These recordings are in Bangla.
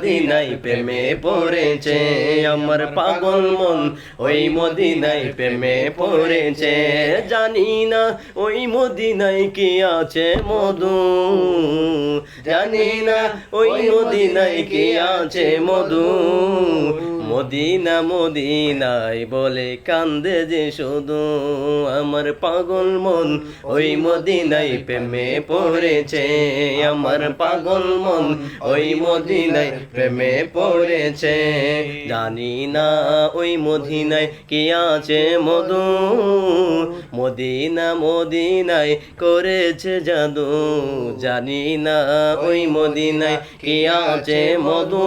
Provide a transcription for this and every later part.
মদিনাই প্রেমে পড়েছে, আমার পাগল মন ওই মদিনাই প্রেমে পড়েছে। জানি না ওই মদিনাই কি আছে মধু। জানি না ওই মদিনাই কি আছে মধু। মদিনা মদিনাই বলে কান্দে যে শুধু আমার পাগল মন। ওই মদিনাই প্রেমে পড়েছে আমার পাগল মন। ওই মদিনাই প্রেমে পড়েছে। জানি না ওই মদিনায় কি আছে মধু। মদিনা মদিনায় করেছে জাদু। জানি না ওই মদিনায় কি আছে মধু।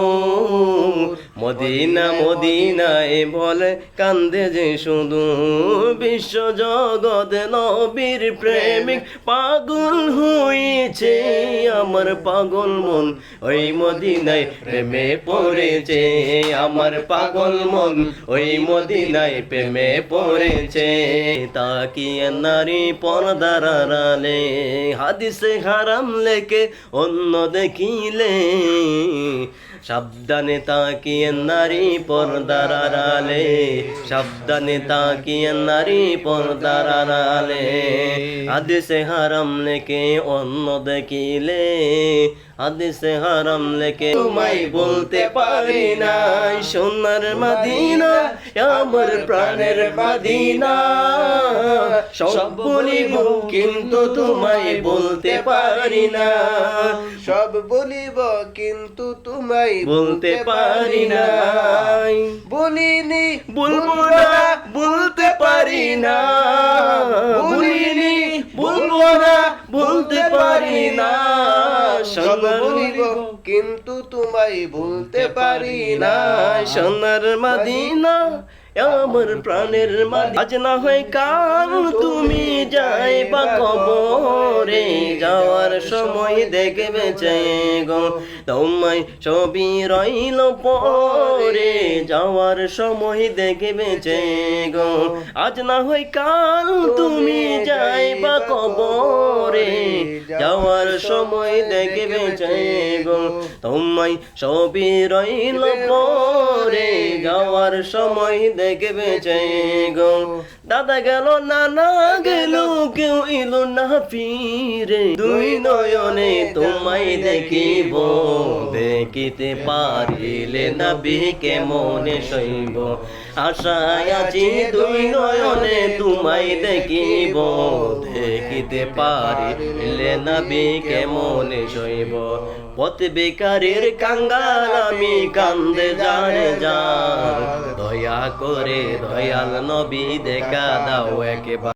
মদিনা মদিনায় বলে কান্দে যে শুধু বিশ্ব জগৎ নবীর প্রেমিক পাগল হয়েছে, আমার পাগল মন ওই মদিনায় প্রেমে পড়েছে, আমার পাগল মন ওই মদিনায় প্রেমে পড়েছে। তাকিয়ে নারী পর্দার আড়ালে হাদিসে হারাম লেকে অন্য দেখিলে সাবধানে তাকিয়ে নারী পর্দার আড়ালে সাবধানে তাকিয়ে নারী পর্দার আড়ালে হাদিসে হারাম লেকে অন্য দেখিলে হাদিসে হারাম লেকে তোমায় বলতে পারি না সোনার মাদিনা আমার প্রাণের মাদিনা। সব বলিব কিন্তু তোমায় বলতে পারি না। সব বলিব কিন্তু তোমায় বলতে পারি না। বলিনি বলব না বলতে পারি না। সোনার কিন্তু তোমায় ভুলতে পারি না। সোনার মাদিনা আমার প্রাণের মাদি আজ না হয় কাল তুমি যাই বা কবরে, যাওয়ার সময় দেখবে গো, তোমায় ছবি রইল পরে, যাওয়ার সময় দেখবে গো। আজ না হয় কাল তুমি যাই বা কবরে, যাওয়ার সময় দেখবে গো, তোমায় ছবি রইল পরে যাওয়ার সময় দেখবে গো। দাদা গেল, নানা গেল, কেউ এলো না ফিরে। দুই নয়নে তোমায় দেখিব, দেখিতে পারিলে না বিকে মনে শৈব আশায় আছি দুই নয়নে তোমায় দেখিব, দেখিতে পারিলে না বিকে মনে শৈব পথ বেকারের কাঙ্গাল আমি কান্দে জানে যার করে দয়াল নবী দেখা দাও একেবারে।